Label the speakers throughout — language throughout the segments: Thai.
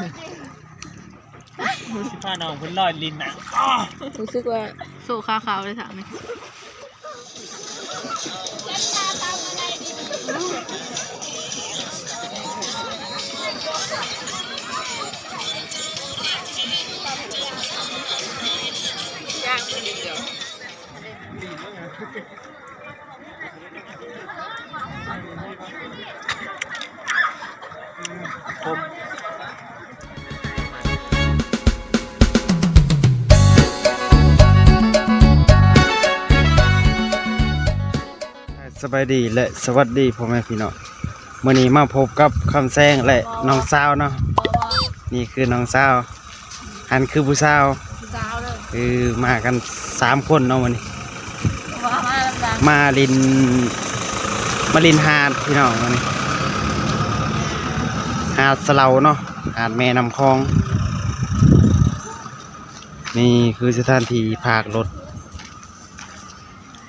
Speaker 1: ดูสิผ้าน้องเพิ่นลอยลิ้นน่ะ
Speaker 2: รู้สึกว่า
Speaker 3: โซ่ขาวๆเลยถามนี่
Speaker 1: ผม
Speaker 4: สบายดีและสวัสดีพ่อแม่พี่น้องมื่อนี้มาพบกับคำแซงและน้องสาวเนาะนี่คือน้องสาวอันคือผู้สาว
Speaker 3: สาวเลย
Speaker 4: คือมากันสามคนเนาะวันนี้
Speaker 3: ว่ามาลำดัง
Speaker 4: มาลินมาลินหาดพี่น้องวันนี้หาดสะเลาเนาะหาดแม่น้ำคลอง นี่คือสถานที่พากรถ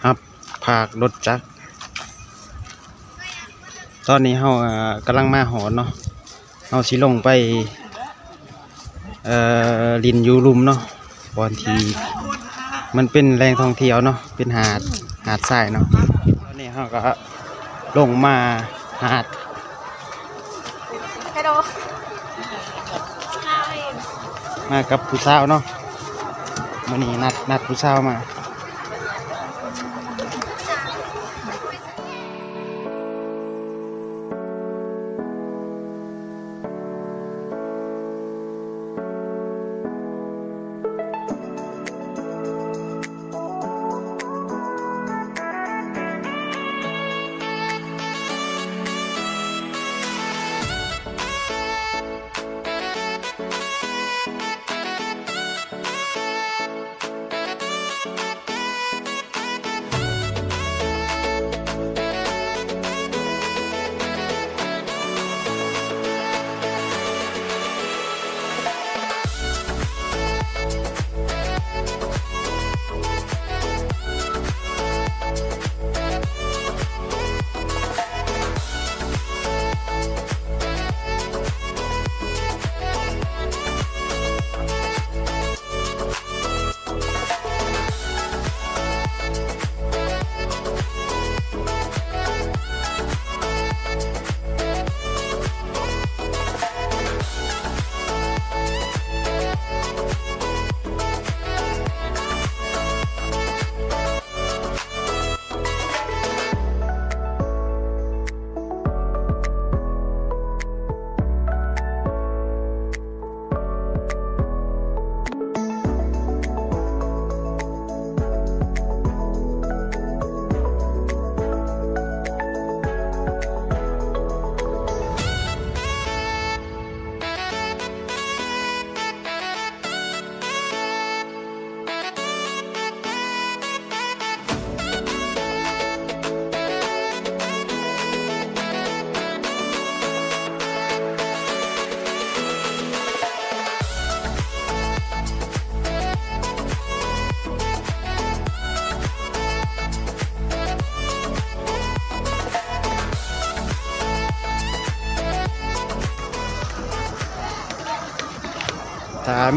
Speaker 4: ครับพากรถจักร ตอนนี้เฮาอ่ากำลังมาหอนเนาะเฮาสิลงไปเอ่อลินอยูรุมเนาะบอนที มันเป็นแหล่งท่องเที่ยวเนาะเป็นหาดหาดทรายเนาะตอนนี้เฮาก็ลงมาหาด
Speaker 3: ฮัลโหล
Speaker 4: มากับผู้สาวเนาะมื้อนี้นัดนัดผู้สาวมา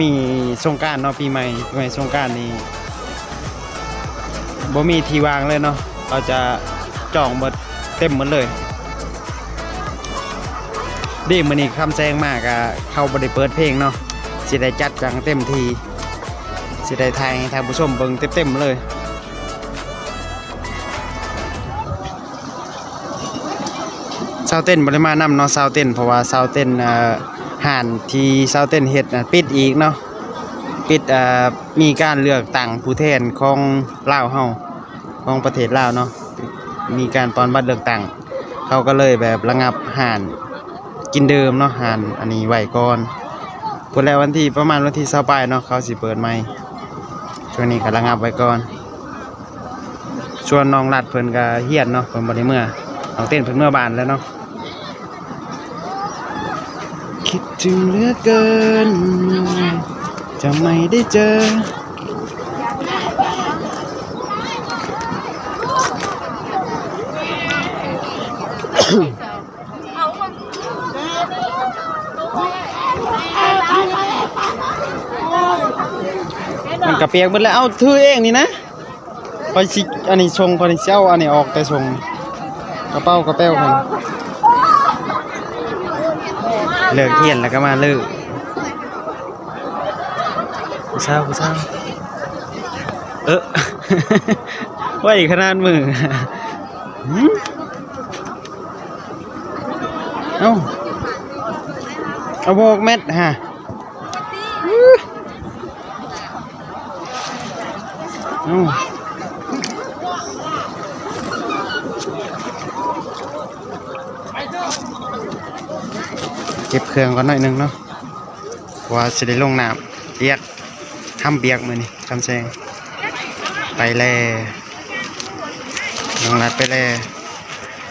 Speaker 4: มีสงการเนาะปีใหม่ปีใหม่สงการนี้บ่มีที่วางเลยเนาะเราจะจองหมดเต็มหมดเลยดีมื้อนี้คำแซงมากอะเข้าบ่ได้เปิดเพลงเนาะสิได้จัดจังเต็มทีสิได้ทายทานผู้ชมเบิ่งเต็มๆเลยซาวเต้นบ่ได้มานำเนาะซาวเต้นเพราะว่าซาวเต้นเอ่อ ห่านที่เซาเต้นเฮ็ดนะปิดอีกเนาะปิดอ่อมีการเลือกตั้งผู้แทนของลาวเฮาของประเทศลาวเนาะมีการปอนบัตรเลือกตั้งเขาก็เลยแบบระงับห่านกินเดิมเนาะห่านอันนี้ไหวก่อนพุ่นแล้ววันที่ประมาณวันที่20ปลายเนาะเขาสิเปิดใหม่ช่วงนี้ก็ระงับไว้ก่อนชวนน้องรัดเพิ่นก็เฮียนเนาะเพิ่นบ่ได้เมื่อน้องเต้นเพิ่นเมื่อบานแล้วเนาะ คิดถึงเหลือเกิน จะไม่ได้เจอ มันกระเปียกหมดแล้ว เอาถือเองนี่นะไอชิอันนี้ชงพอนิเซาอันนี้ออกแต่ชงกระเป้ากระเป้าของ เลิกเฮียนแล้วก็มาเลิกผู้สาผู้สาเออไว้ขนาดมือหืมเอ้าเอาโบกเม็ดฮะเอ้า ก็บเครื่องก่อนหน่อยหนึงเนาะว่าสิได้ลงน้ำเบียกทำเบียกมือนี่คำแซงไปแล่น้องรัดไปแล่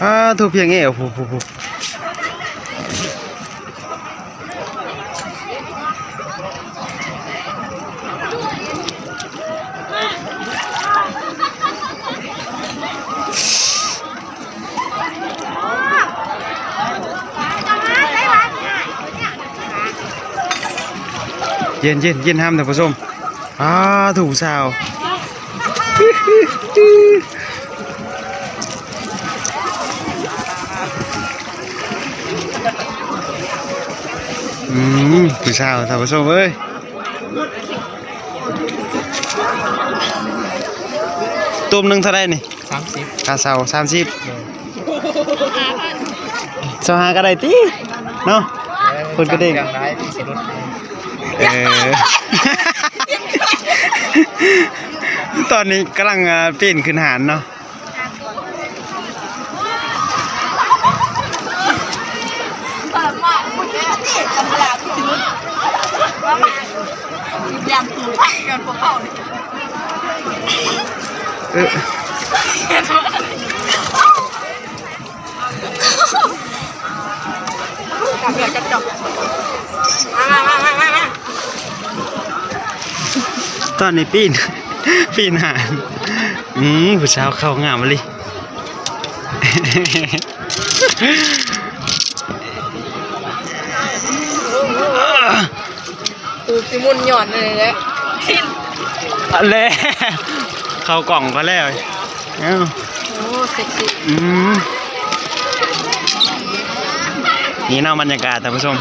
Speaker 4: อ้าถูกเพียงเอ๋ผู้ผู้ เย็นเย็นเย็นห้ามท่านผู้ชมอ้าถูกสาวอืมผู้สาวท่านผู้ชมเอ้ยตุ่มหนึ่งเท่าไรนี่
Speaker 5: สามสิบ
Speaker 4: กาเสาสามสิบสหาก็ได้ตีเนาะคนก็เด้ง
Speaker 5: อ
Speaker 4: ตอนนี้กำลังอ่าปีนขึ้นหานเนาะ
Speaker 2: เปิดมาคุณแม่กำลังสิลุมามาอยากถูกให้กันพวกเขาเนี่ย
Speaker 4: เออ
Speaker 2: กับเบียร์จะจบมามามามามา
Speaker 4: ตอนนี้ปีน ปีนหานอืมผู้สาวเข้างามมาเลย
Speaker 2: ตูสิมุนหย่อนเลยแหละทิ้น
Speaker 4: อะแล้วเข้ากล่องก็แล้วเอ้า
Speaker 2: โอ้เซ็กซี่
Speaker 4: อืมนี่เนาะบรรยากาศท่านผู้ชม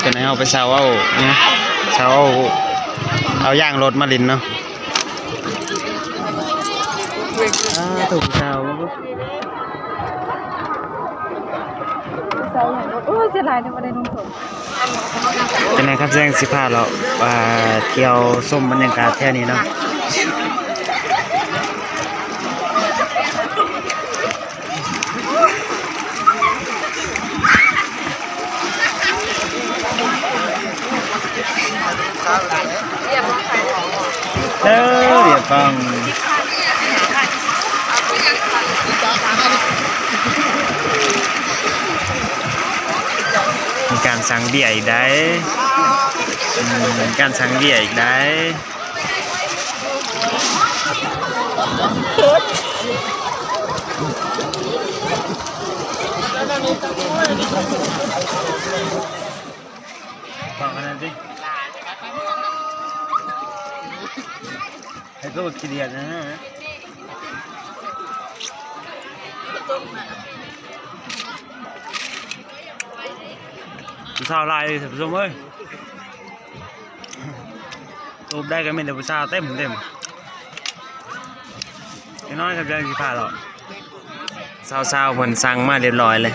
Speaker 4: เป็นไงเอาไปเซาเอาเนี่ย เซาเอาเอาย่างรถมาลินเนาะอ่าถูกเซา
Speaker 2: โอ้ยเสียดายที่ไม่ได้นุ่งสม
Speaker 4: เป็นไงครับแจ้งสิพาเราอ่าเที่ยวส้มบรรยากาศแค่นี้เนาะ เด้อเดี๋ยวต้องมีการสั่งเบียร์อีกได้อืมมีการสั่งเบียร์อีกได้ฟังกัน ก็คิดเดียดนะฮะผู้สาวลายเลยท่านผู้ชมเอ้ยรูปได้ก็ไม่ได้ผู้สาวเต็มเต็มไอ้น้อยกับยังสิพาเราสาวๆผนสั่งมาเรียบร้อยเลย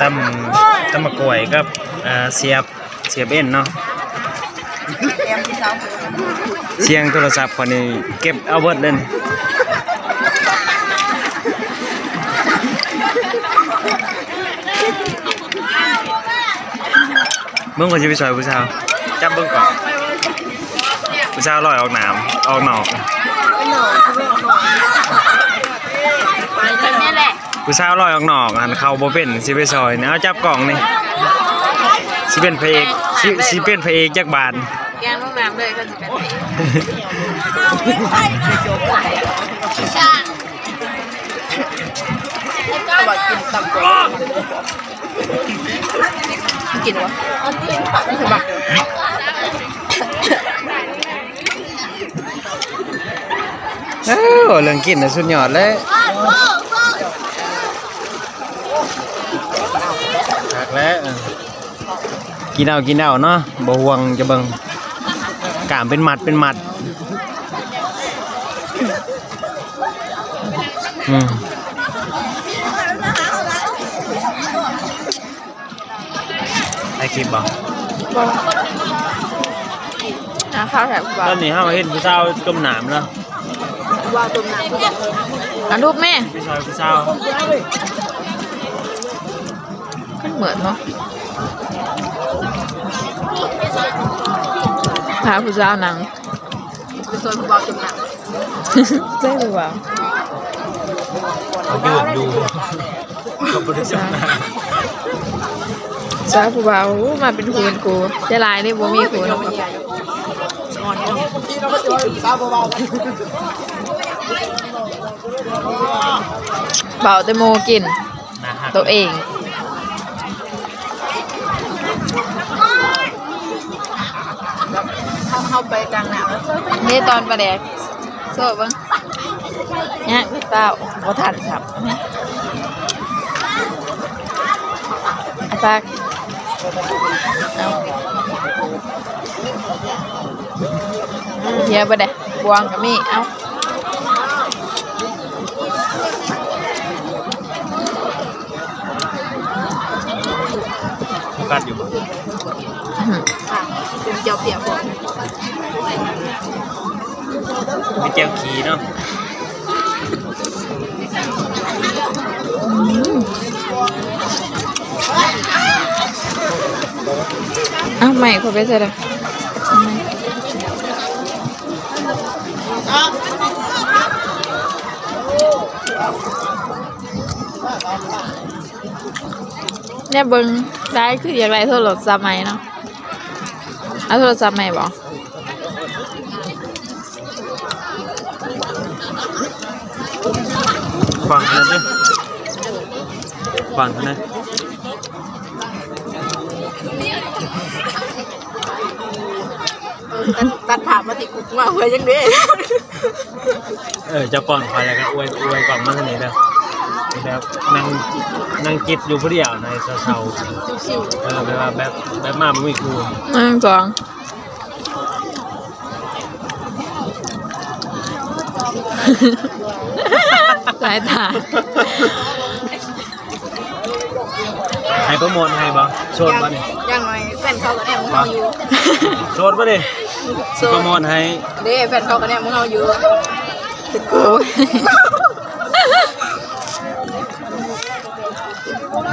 Speaker 4: ตำตำมะกล้วยกับเสียบเสียบเอ็นเนาะ
Speaker 2: เช้า
Speaker 4: เสียงโทรศัพท์คนนี้เก็บเอาเบิดเลยนี่เบิ่งคนจะไปซอยผู้สาวจับเบิ่งก่อนผู้สาวลอยออกน้ำออกนอก
Speaker 2: ไปแบบนี้แหละ
Speaker 4: ผู้สาวลอยออกนอกอันเข้าบ่เป็นสิไปซอยนี่เอาจับกล่องนี่สิเป็นพระเอกสิสิเป็นพระเอกจักบาท
Speaker 2: แกงลูกน้ำเลยก็จะเป็น ชาก็บอกกินตับก
Speaker 3: กินวะคือแบบ
Speaker 4: เอ้าเรื่องกินน่ะสุดยอดเลยหักแล้วเออกินเอากินเอาเนาะบ่ห่วงจะเบิ่ง กามเป็นหมัดเป็นหมัดอืมได้คลิปบ่
Speaker 3: นะข้าวแถบ
Speaker 1: ตอนนี้ห้ามาเห็นผู้สาวจมน้ำเนาะ
Speaker 3: ว่าต้มน้ำอะรูปแม่
Speaker 1: ผู้ชายผู้สาว
Speaker 3: มันเหมือนเนาะาผู้สาวหนังส่วนผู้บ่าวต้มน้ำใช่หรือเปล่า
Speaker 1: เขายืนดูเขาไม่ได้จมน้
Speaker 3: สาวผู้บ่าวอู้มาเป็นคูนกูจะลายได้บ่มีคูนเบาแต่โมกินำ
Speaker 1: นะฮะ
Speaker 3: ตัวเองเข้า ไปกลางหนาวนี่ตอนประแดกโซ่บ้างเนี่ยเปล่าบ่ทันครับเอาปากเอาเฮียบ่ได้บวงกับมี่เอา
Speaker 1: โฟกัสอยู่บ่
Speaker 3: เป็นเจ้าเปียกบ่
Speaker 1: มีเจลขีเนาะ
Speaker 3: อ้าวไม่ขาไปใส่เลยเนี่ยเบิ้งได้คืออยากไรโทรศัพท์ใหม่เนาะเอาโทรศัพท์ใหม่บ่
Speaker 1: ขวางเท่านั้นเด้อขวางเท่านั้น
Speaker 3: ตัดถามมาติกุกมาเพื่อยังดี
Speaker 1: เออเจะก่อนคอยแล้วก็อวยอวยก่อนมาทางนี้เด้อนี่แบบนั่งนั่งจิบอยู่ผู้เดียวในเช้าๆเออแบบว่าแบบแบบมาบ่มีครู
Speaker 3: หนึ่งสอง สายตา
Speaker 1: ให้โปรโมทให้บ่โชดบ่นี่
Speaker 2: อย่างน้อยแฟนเขาก็แนมมึงเอาอยู่
Speaker 1: โชดบ่ดิสิโปรโมทให้
Speaker 2: เด้แฟนเขาก็แนมมึงเอาอยู่
Speaker 3: ติดกู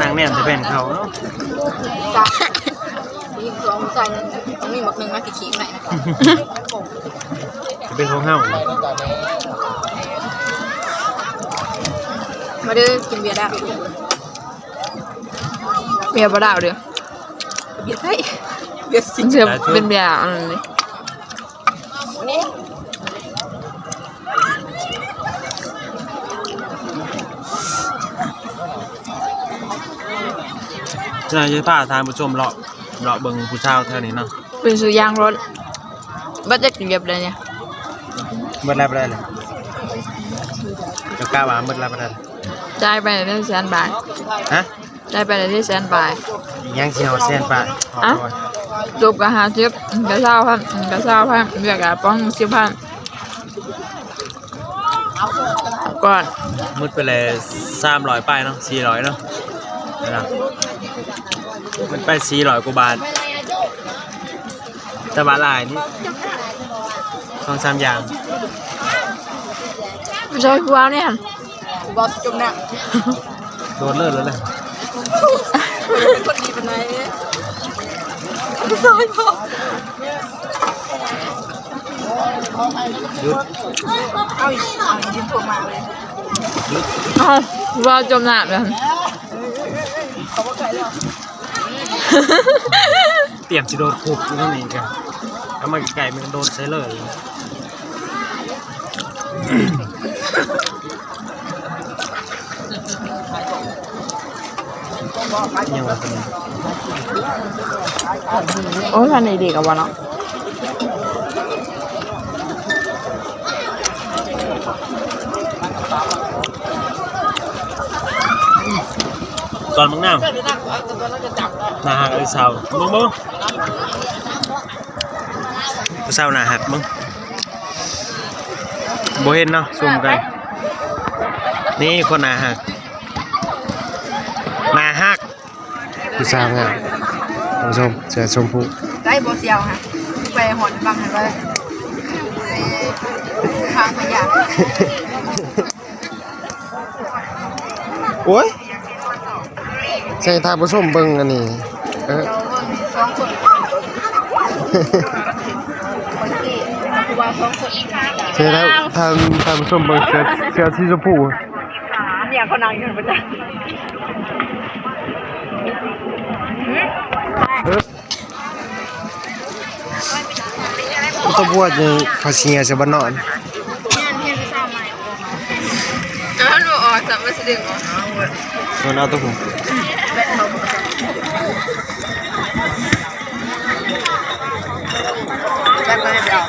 Speaker 1: นางแน่นจะเป็นเขาเนาะ
Speaker 2: จ้ะยิงสองใจหนึงต้องมีหมวกหนึ่งมาขี่ๆหน่อยนะ
Speaker 1: จะเป็นของเฮา
Speaker 2: มาเด้อกินเบียร์ได้
Speaker 3: เบียร์บ่ดาวเด้อ
Speaker 2: เบียร์ไทยเบียร์สิ
Speaker 3: มันจะเป็นเบียร์อะไรนี่
Speaker 1: จะนายจะพาทานผู้ชมเลาะเลาะเบิ่งผู้ชาวแถวนี้เนาะ
Speaker 3: เป็นสุยางรถบัดจะเก็บเลยเนี่ย
Speaker 4: เบิดแล้วบ่ได้เลยจะกล้าว่าเบิดแล้วบ่ได้เลย
Speaker 3: จ่ายไปในที่แสนบาท
Speaker 4: ฮะ
Speaker 3: จ่ายไปในที่แสนบาท
Speaker 4: ยังสิเฮาแสนปะขอ
Speaker 3: อะ
Speaker 4: โทษ
Speaker 3: จบกับหาชิปกระเช้าพันกระเช้าพันเบียร์กับป้องสิบพันก่อน
Speaker 1: มุดไปเลย300ป้ายเนาะ400เนาะนะครับมันไป400กว่าบาทแต่บาทหลายนี่สองสามอย่าง
Speaker 3: ผู้ชายผู้ว้าวเนี่ยหั่น
Speaker 2: บอสจมน้ำ
Speaker 1: โดนเลิศแล้วแหละ
Speaker 2: เป็นคนดีเป็นไงซอยพ่อ
Speaker 1: หยุด
Speaker 2: เอาอีกเอาอีกยิ้มพวกมาเลย
Speaker 1: หยุด
Speaker 3: เอ้าผู้ว้าวจมน้ำเลยหั่น
Speaker 2: เขาบอกใครแล้ว
Speaker 1: เตรียมสิโดนคุบอยู่ตรงนี้กันแล้วมันไก่มันโดนใช้เลย
Speaker 4: ยังว่าเป็น
Speaker 3: โอ้ยทันดีกับวันเนาะ
Speaker 1: ตอนมึงน้ำนาหักไอ้สาวมึงมึงผู้สาวนาหักมึงบ่เห็นเนาะซูมกัน นี่คนนาหักนาหัก
Speaker 4: ผู้ สาวงามท่านผู้ชมเสื้อชมพู
Speaker 2: ได้โบเซียวฮะไปหอนบังให้ไปทางพยา
Speaker 4: โอ้ยใช่ท่านผู้ชมเบิ่งอันนี้เออ
Speaker 2: เราเบิ่งสองคนคนที่คือว่าสองคน
Speaker 4: ใช่ท่านท่านท่านผู้ชมเบิ่งเสื้อเสื้อสีชมพู
Speaker 2: เนี่ยเขานั่งอยู่ประจ
Speaker 4: เออตัวบวชนี่เขาเชีจะบ่นอนำ
Speaker 2: เนี่ยเนี่ยที่ทราบไหมแล้วหนูออกจากมาสดึงเหรอ
Speaker 4: ส่วนเอาตัวผม
Speaker 2: แบตเขาแบตเลยเดียว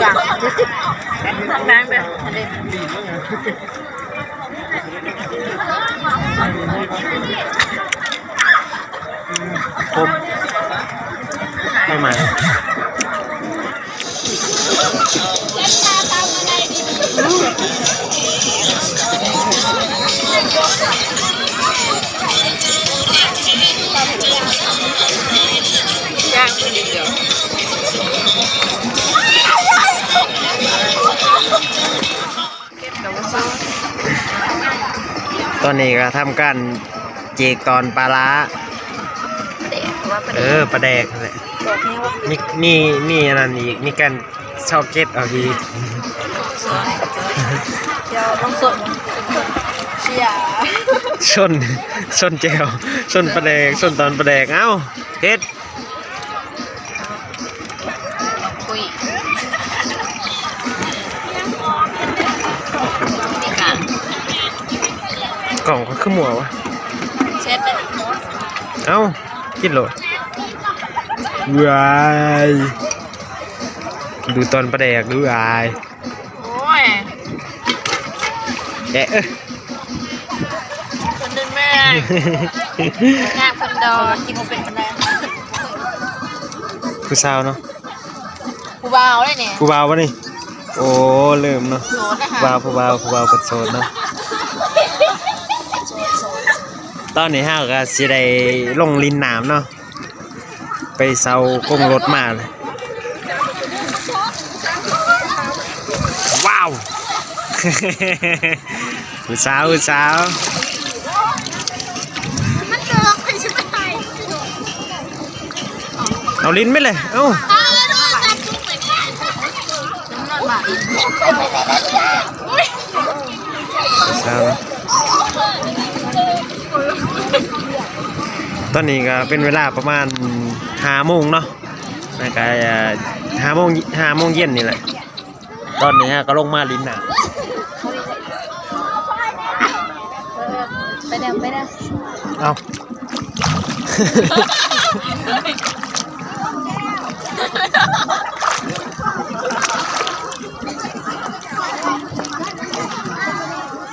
Speaker 2: อย่างแบงค์แบบอันนี้
Speaker 1: ผม ไม่มา
Speaker 2: ย่างคนเดียวเก็บกับว่าซื้อ
Speaker 4: ตอนนี้ก็ทำการเจกตอนปลาร้า
Speaker 2: เด็กว่าประ
Speaker 4: เอ
Speaker 2: เด็ก
Speaker 4: อปลาแดกนั่นแหละ
Speaker 2: บอกแม่ว่า
Speaker 4: มีมีมีอันนั้นอีกมีการชอบเก็ตเอาอีก
Speaker 2: เดี๋ยวต้องสดเชียร์
Speaker 4: ชนชนแจวชนปลาแดกชนตอนปลาแดกเอ้าเฮ็ด
Speaker 2: คุยนี่ค่ะ
Speaker 4: กล่องก็ขึ้นหมัววะ
Speaker 2: เช็ดเลย
Speaker 4: เอ้ากินโหลด วายดูตอนปลาแดกดูวาย
Speaker 2: โอ้ย
Speaker 4: แอะเอ้ย
Speaker 2: คนนึงแม่งานคนดอกินมาเป็นคะแนน
Speaker 4: ผู้สาวเนาะ
Speaker 2: กูบ่าวเลยเนี่ย
Speaker 4: ผู้บ่าววะนี่โอ้เริ่มเนาะ
Speaker 2: โสดนะคะ
Speaker 4: ผู้บ่าวผู้บ่าวผู้บ่าวกดโซนเนาะตอนนี้ห้าก็สิได้ลงลินน้ำเนาะ ไปเซากงรถมาเลยว้าวผู้สาวผู้สาว
Speaker 3: มันเจอใครใช่ไหม
Speaker 4: เอาลิ้นไปเลย เอ้า
Speaker 3: ตาเลยด้วยจับจุกไปแค่
Speaker 2: น้ำหนักมา
Speaker 4: ผู้สาวเนาะตอนนี้ก็เป็นเวลาประมาณ ห้าโมงเนาะนะก็ห้าโมงห้าโมงเย็นนี่แหละ ตอนนี้ฮะก็ลงมาลิ้นน้ำ
Speaker 2: ไปเดี๋ยวไปเดี๋ยว
Speaker 4: เอา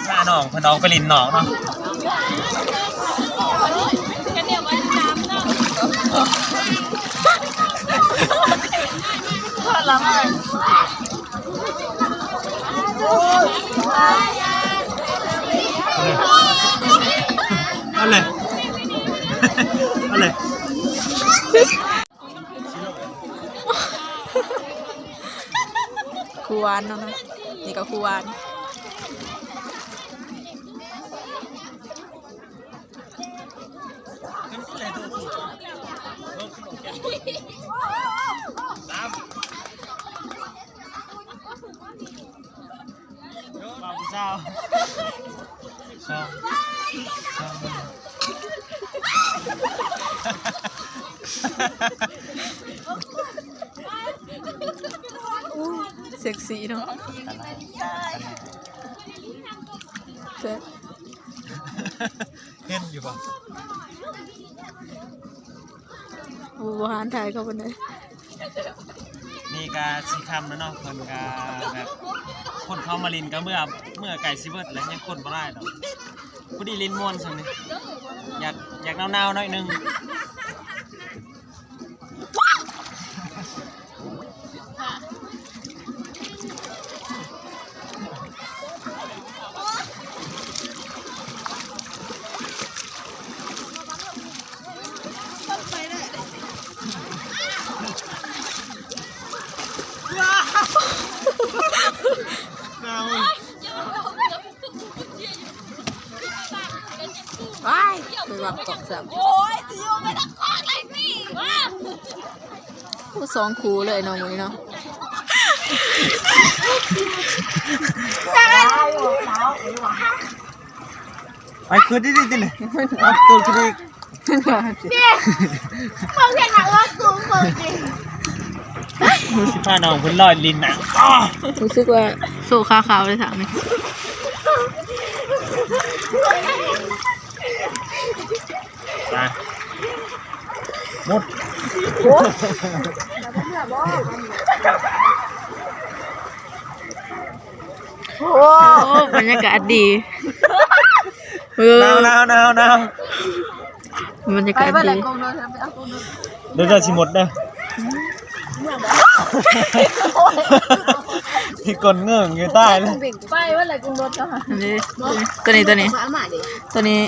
Speaker 1: หน้าหนองพนองไปลินหนองเนาะ เอาเลยเอาเลย
Speaker 2: ครูวานเนาะนะนี่ก็ครูวาน
Speaker 1: บ่าวผู้สาวสาวสาว
Speaker 2: เซ็กซี่เนาะเซ็ก
Speaker 1: เฮ็ดห็นอยู่ป่ะ
Speaker 2: โอ้หารถ่ายเข้าไปเลย
Speaker 1: นี่กาสีคำนะเนาะคนกาแบบคนเข้ามาลินก็เมื่อเมื่อไก่ซิเวิร์ดแล้วยังคนบ่ได้ดอกพอดีลินม่วนสักนิดอยากอยากเนาๆหน่อยหนึง
Speaker 2: ไปไปวางกล่องสับ
Speaker 3: โอ้ยจะอยู่ไม่ต้องคอกอะไรสิวะ
Speaker 2: ผู้ สองครูเลยน้องมือเนาะ
Speaker 1: ไปคืนดิดิดิเลยเอาตัวคืนดิ
Speaker 3: เขาเห็นหนังว่าสูงคนจริง
Speaker 1: มือสิพาน้องเพิ่นลอยลินน่ะอ้อ
Speaker 2: รู้สึกว่าโซ่ขาขาวเลยถามไหม
Speaker 1: ไปหมด
Speaker 2: โอ้บรรยากาศดีเออ
Speaker 1: หนาวหนาวหนาวหนาว
Speaker 2: บรรยากาศดี
Speaker 1: เดี๋ยวจะสิหมดเด้อที่กลนเงื่องอยู่ใต้เลย
Speaker 3: ไปว่าอะไรกูรถก็หา
Speaker 2: อันนี้ตัวนี้ตัวนี้
Speaker 6: ฟ้ามาดิ
Speaker 2: ตัวนี้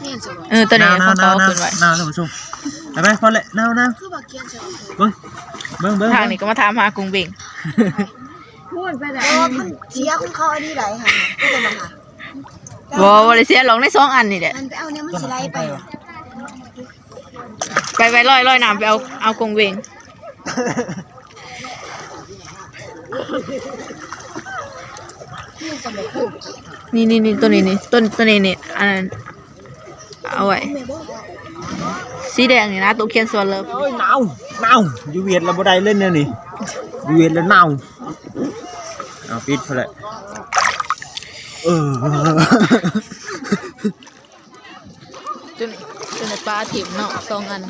Speaker 6: เนี่ยสม
Speaker 2: เออตัวนี้
Speaker 1: หนาว
Speaker 2: เขา
Speaker 1: หนาว
Speaker 2: เขา
Speaker 1: หนาว
Speaker 2: ขึ้นไว้
Speaker 1: หนาวท่านผู้ชม ไปไหมพอเลยหนาวหนาว
Speaker 6: คือบักเกียนใช่
Speaker 1: เบิ้งเบิ้งเบิ้ง
Speaker 2: ทางนี้ก็มาถามหากรุงเบ่ง
Speaker 3: พูดไปไหน
Speaker 6: โอ้มันเสียของเขาอันนี้ไหนค่ะก็เป็นมาค่ะ
Speaker 2: บอว่าเลยเสียหลงในสองอันนี่แหละ
Speaker 6: มันไปเอาเนี่ยมันสิไล่ไปอะ
Speaker 2: ไปไปลอยลอยน้ำไปเอาเอากรุงเบ่ง
Speaker 6: นี่สมัยคือ
Speaker 2: นี่นี่นี่ตัวนี้นี่ต้นตัวนี้นี่อันนั้นเอาไว้
Speaker 6: แม่บอก
Speaker 2: สีแดงนี่นะตัวเขียนส่วนเลิฟ
Speaker 1: โอ้ยหนาวหนาวอยู่เวียดเราบ่ได้เล่นเนี่ยนี่อยู่เวียดแล้วหนาวเอาปิดพอเลยเออ
Speaker 2: จนจนในปลาถิ่มเนาะสองอัน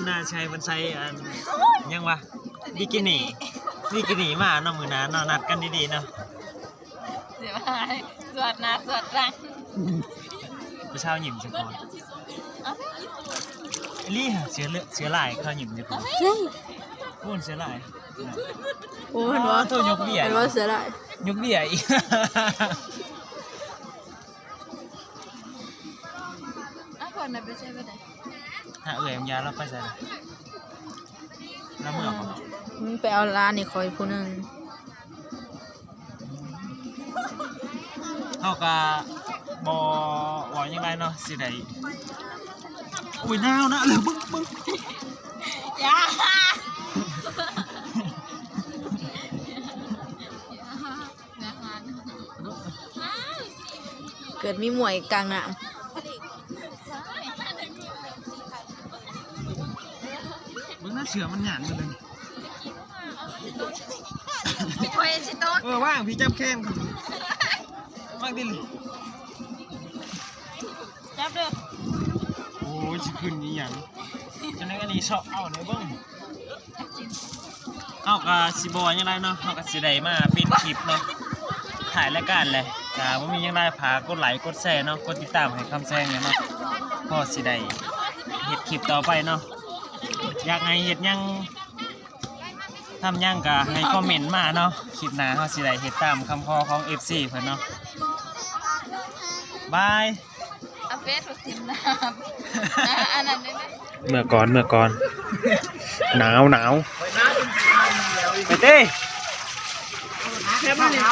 Speaker 1: อหนามือนาใช้มันใช้อันยังวะบิกินี่บิกินี่มาเนาะมือหนาเนาะนัดกันดีๆเนาะ
Speaker 3: เดี๋ยวมาสวดนะสวดรัง
Speaker 1: ผู้เช่าหยิมเฉพาะลี่ฮะเสือเลือเสือลายเขาหยิมเฉพาะ
Speaker 2: เฮ้ย
Speaker 1: พูนเสือลาย
Speaker 2: โอ้เห็นว่า
Speaker 1: ตัวยกเบี้ย
Speaker 2: เห็นว่าเสียดาย
Speaker 1: ยกเบี้ยอีก เอ่ยมยาแล้วไปใส่เลยแล้วเมื่อก่อน
Speaker 2: มึงไปเอาร้านนี่คอยผู้หนึ่ง
Speaker 1: เขาก็บอว่ายังไงเนาะสิได้อุ้ยหนาวนะเออบึ้งบึ้ง
Speaker 3: ยา
Speaker 2: เกิดมีหมวยกลางน้
Speaker 1: บึ้ เชื่อมันหยานไปเลย
Speaker 3: คอยชิโต้
Speaker 1: เออว่างพี่จับแข้งว่างดิเลย
Speaker 3: จับเด้อ
Speaker 1: โอ้ยสิขึ้นนี่หยังจังได๋อันนี้ชอบเอาเด้อเบิ่งเอาก็สิบ่ว่าจังไดเนาะเฮาก็สิได้มาปิดคลิปเนาะถ่ายรายการเลยก็บ่มีหยังไดฝากกดไลค์กดแชร์เนาะกดติดตามให้คำแซงเนี่ยเนาะพอสิได้เฮ็ดคลิปต่อไปเนาะ อยากให้เฮ็ดหยังทำหยังก็ให้คอมเมนต์มาเนาะคลิปหน้าเฮาสิได้เฮ็ดตามคำขอของ FC เพิ่นเนาะบาย
Speaker 3: เอาเฟสติมน้ำนะอันนั้นได้ไหม
Speaker 1: เมื่อก่อนเมื่อก่อน หนาวหนาวไปเต้
Speaker 6: แค่มันเนี่ย